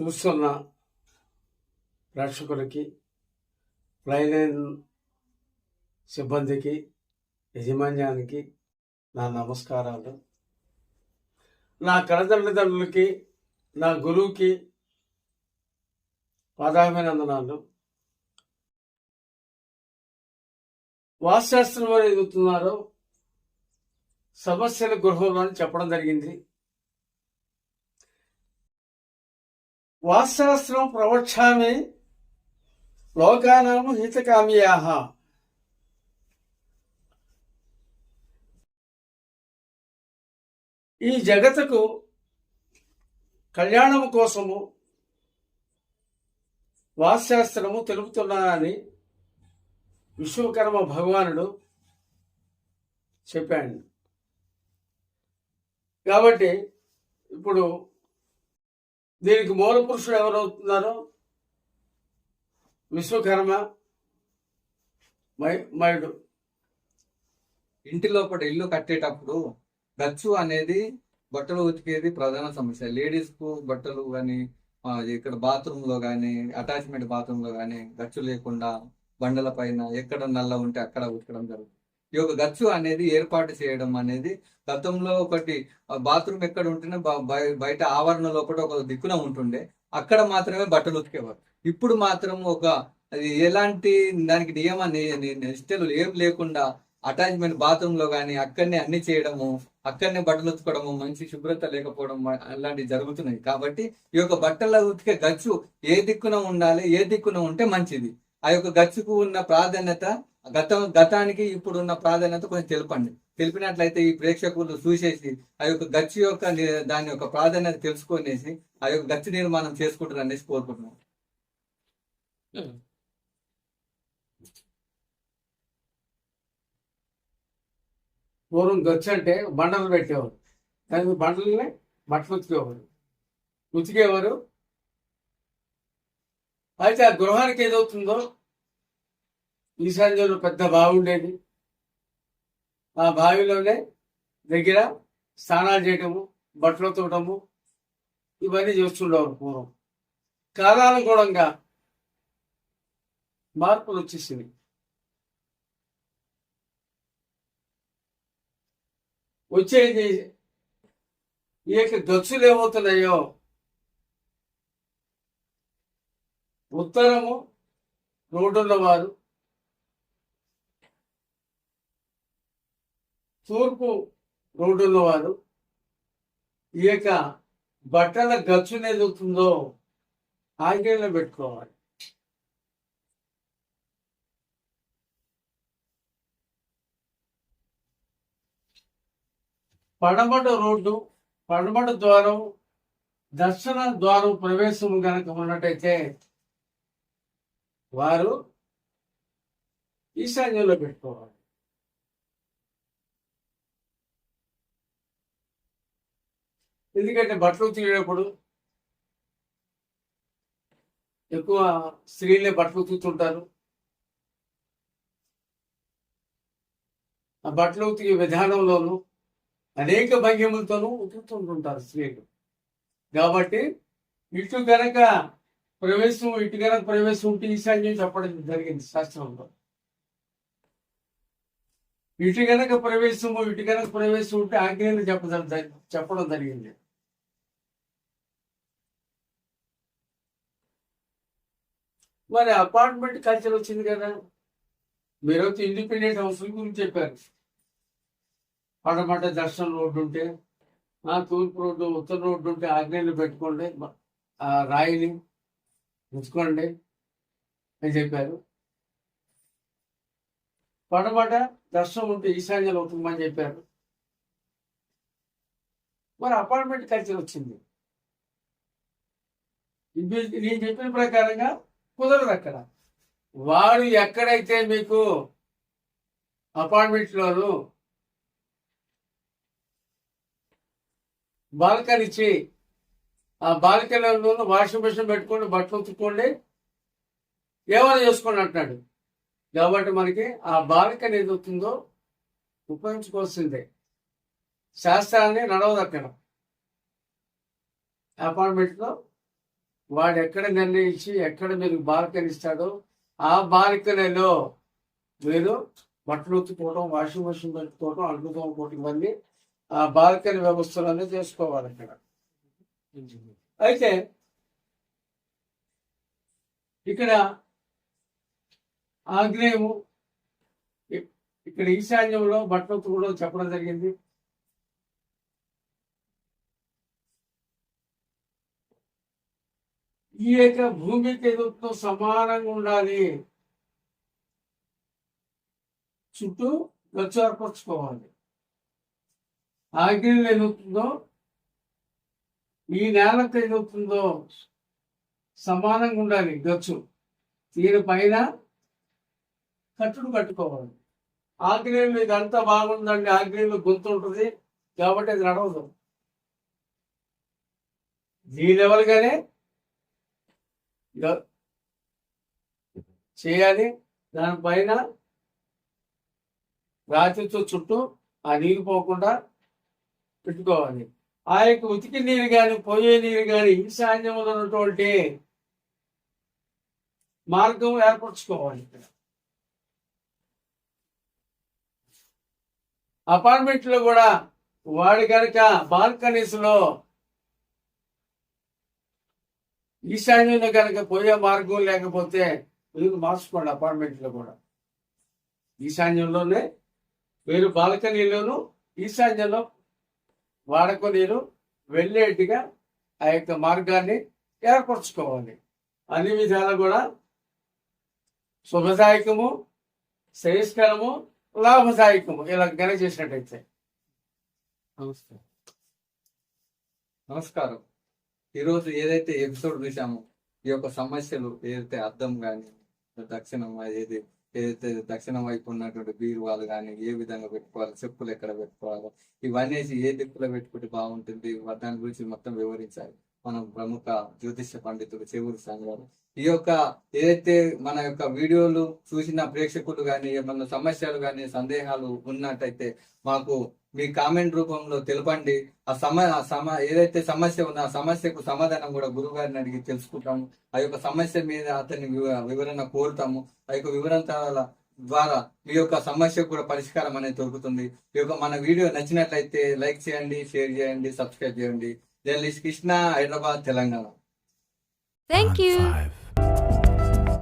చూస్తున్న ప్రేక్షకులకి ఫ్లైలైన్ సిబ్బందికి యజమాన్యానికి నా నమస్కారాలు. నా కళతల్లిదండ్రులకి నా గురువుకి పాదాభినందనాలు. వాస్తుశాస్త్రం వారు ఎదుగుతున్నారో సమస్యల గృహంలో అని చెప్పడం జరిగింది. వాస్తుశాస్త్రం ప్రవక్ష్యామి లోకానాము హితకామ్యా ఈ జగత్తుకు కళ్యాణము కోసము వాస్తుశాస్త్రము తెలుపుతున్నానని విశ్వకర్మ భగవానుడు చెప్పాడు. కాబట్టి ఇప్పుడు దీనికి మూల పురుషుడు ఎవరవుతున్నారో విశ్వకర్మ మై మయుడు ఇంటి లోపల ఇల్లు కట్టేటప్పుడు గచ్చు అనేది బట్టలు ఉతికేది ప్రధాన సమస్య. లేడీస్కు బట్టలు కానీ ఇక్కడ బాత్రూమ్లో కానీ అటాచ్మెంట్ బాత్రూమ్లో కానీ గచ్చు లేకుండా బండల పైన ఎక్కడ నల్ల ఉంటే అక్కడ ఉతకడం జరుగుతుంది. ఈ యొక్క గచ్చు అనేది ఏర్పాటు చేయడం అనేది గతంలో ఒకటి బాత్రూమ్ ఎక్కడ ఉంటేనే బయట ఆవరణ లోపల ఒక దిక్కున ఉంటుండే. అక్కడ మాత్రమే బట్టలు ఉతికేవారు. ఇప్పుడు మాత్రం ఒక అది ఎలాంటి దానికి నియమ నిష్టలు ఏం లేకుండా అటాచ్మెంట్ బాత్రూమ్లో కానీ అక్కడనే అన్ని చేయడము అక్కడనే బట్టలు ఉతుకోవడము మంచి శుభ్రత లేకపోవడం అలాంటివి జరుగుతున్నాయి. కాబట్టి ఈ యొక్క బట్టల ఉతికే గచ్చు ఏ దిక్కున ఉండాలి ఏ దిక్కున ఉంటే మంచిది. ఆ యొక్క గచ్చుకు ఉన్న ప్రాధాన్యత గతం గతానికి ఇప్పుడు ఉన్న ప్రాధాన్యత కొంచెం తెలపండి. తెలిపినట్లయితే ఈ ప్రేక్షకులు చూసేసి ఆ యొక్క గచ్చు యొక్క దాని యొక్క ప్రాధాన్యత తెలుసుకొనేసి ఆ యొక్క గచ్చు నిర్మాణం చేసుకుంటారు అనేసి కోరుకుంటున్నాం. పూర్వం గచ్చు అంటే బండలు పెట్టేవారు. దానికి బండలనే బట్టలు ఉతికేవారు ఉతికేవారు అయితే ఆ గృహానికి ఏదవుతుందో ఈశాన్యంలో పెద్ద బావి ఉండేది. ఆ బావిలోనే దగ్గర స్నానాలు చేయటము బట్టలు తోటము ఇవన్నీ చేస్తుండేవారు పూర్వం. కాలానుగుణంగా మార్పులు వచ్చేసింది వచ్చేది ఈ యొక్క గచ్చులు ఏమవుతున్నాయో? ఉత్తరము రోడ్డున్న వారు తూర్పు రోడ్డులో వారు ఈ యొక్క బట్టల గచ్చును ఏదవుతుందో ఆగ్రహంలో పెట్టుకోవాలి. పడమట రోడ్డు పడమట ద్వారం దర్శన ద్వారం ప్రవేశం కనుక ఉన్నట్టయితే వారు ఈశాన్యంలో పెట్టుకోవాలి. ఎందుకంటే బట్టలు తినేటప్పుడు ఎక్కువ స్త్రీలే బట్టలు ఉతుకుతుంటారు. ఆ బట్టలు ఉతికే విధానంలోనూ అనేక భంగిములతోనూ ఉతుకుతుంటుంటారు స్త్రీలు. కాబట్టి ఇటు గనక ప్రవేశం ఇటు గనక ప్రవేశం ఉంటే ఈశాన్యం చెప్పడం జరిగింది శాస్త్రంలో. ఇటు గనక ప్రవేశము ఇటు గనక ప్రవేశం ఉంటే ఆగ్నేయం చెప్పడం చెప్పడం జరిగింది. మరి అపార్ట్మెంట్ కల్చర్ వచ్చింది కదా. మీరైతే ఇండిపెండెంట్ హౌస్ల గురించి చెప్పారు. పడమట దర్శనం రోడ్డు ఉంటే ఆ తూర్పు రోడ్డు ఉత్తర రోడ్డు ఉంటే ఆగ్నేయులు పెట్టుకోండి ఆ రాయిని ఉంచుకోండి అని చెప్పారు. పడమట దర్శనం ఉంటే ఈశాన్యాలు అవుతుందని చెప్పారు. మరి అపార్ట్మెంట్ కల్చర్ వచ్చింది. నేను చెప్పిన ప్రకారంగా కుదరదు అక్కడ. వాడు ఎక్కడైతే మీకు అపార్ట్మెంట్లోను బాల్కనీ ఇచ్చి ఆ బాల్కనీలో వాషింగ్ మిషన్ పెట్టుకోండి బట్టలు ఉతుక్కోండి ఏమైనా చేసుకోండి అంటున్నాడు. కాబట్టి మనకి ఆ బాలికని ఏది అవుతుందో ఉపయోగించుకోవాల్సిందే. శాస్త్రాన్ని నడవదు అక్కడ. అపార్ట్మెంట్లో వాడు ఎక్కడ నిర్ణయించి ఎక్కడ మీరు బాల్కనీ ఇస్తాడో ఆ బాల్కనీలో మీరు బట్టలు ఉత్తుకోవడం వాషింగ్ మెషిన్ పెట్టుకోవడం అడుగు తోముకోవడం ఇవన్నీ ఆ బాల్కనీ అనేది చేసుకోవాలి అక్కడ. అయితే ఇక్కడ ఆగ్నేయము ఇక్కడ ఈశాన్యంలో బట్టలు ఉత్తుకోవడం చెప్పడం జరిగింది. ఈ యొక్క భూమికి ఎదుగుతూ సమానంగా ఉండాలి. చుట్టూ గచ్చు ఏర్పరచుకోవాలి. ఆగ్నేయం ఎదుగుతుందో ఈ నేలకు ఎదుగుతుందో సమానంగా ఉండాలి గచ్చు. దీని పైన కట్టుడు కట్టుకోవాలి. ఆగ్నేయంలో ఇదంతా బాగుందండి ఆగ్నేయంలో గొంతు ఉంటుంది కాబట్టి అది నడవదు. దీని లెవెల్గానే చేయాలి. దానిపైన రాత్రితో చుట్టూ ఆ నీరు పోకుండా పెట్టుకోవాలి. ఆ యొక్క ఉతికి నీరు కానీ పోయే నీరు కానీ ఈశాన్యంలో ఉన్నటువంటి మార్గం ఏర్పరచుకోవాలి ఇక్కడ. అపార్ట్మెంట్లో కూడా వాడు కనుక బాల్కనీస్లో ఈశాన్యంలో కనుక పోయే మార్గం లేకపోతే మీరు మార్చుకోండి అపార్ట్మెంట్లో కూడా. ఈశాన్యంలోనే మీరు బాల్కనీలోను ఈశాన్యంలో వాడకు వెళ్ళేట్టుగా ఆ యొక్క మార్గాన్ని ఏర్పరచుకోవాలి. అన్ని విధాలు కూడా శుభదాయకము శ్రేయస్కరము లాభదాయకము ఇలా గన చేసినట్టయితే. నమస్కారం. నమస్కారం. ఈరోజు ఏదైతే ఎపిసోడ్ చూసామో ఈ యొక్క సమస్యలు ఏదైతే అర్థం కానీ దక్షిణం ఏది ఏదైతే దక్షిణం వైపు ఉన్నటువంటి బీరువాలు కానీ ఏ విధంగా పెట్టుకోవాలి చెప్పులు ఎక్కడ పెట్టుకోవాలి ఇవన్నీ ఏ దిక్కులో పెట్టుకుంటే బాగుంటుంది దాని గురించి మొత్తం వివరించాలి. మనం ప్రముఖ జ్యోతిష్య పండితుడు చెవురు సాంగ్ గారు ఈ యొక్క ఏదైతే మన యొక్క వీడియోలు చూసిన ప్రేక్షకులు కానీ ఏమన్నా సమస్యలు కానీ సందేహాలు ఉన్నట్టయితే మాకు మీ కామెంట్ రూపంలో తెలపండి. ఆ సమ ఆ సమ ఏదైతే సమస్య ఉందో ఆ సమస్యకు సమాధానం కూడా గురువు గారిని అడిగి తెలుసుకుంటాము. ఆ యొక్క సమస్య మీద అతని వివరణ కోరుతాము. ఆ యొక్క వివరణల ద్వారా మీ యొక్క సమస్యకు కూడా పరిష్కారం అనేది దొరుకుతుంది. ఈ యొక్క మన వీడియో నచ్చినట్లయితే లైక్ చేయండి షేర్ చేయండి సబ్స్క్రైబ్ చేయండి. Journalist Krishna Hyderabad Telangana you. Five.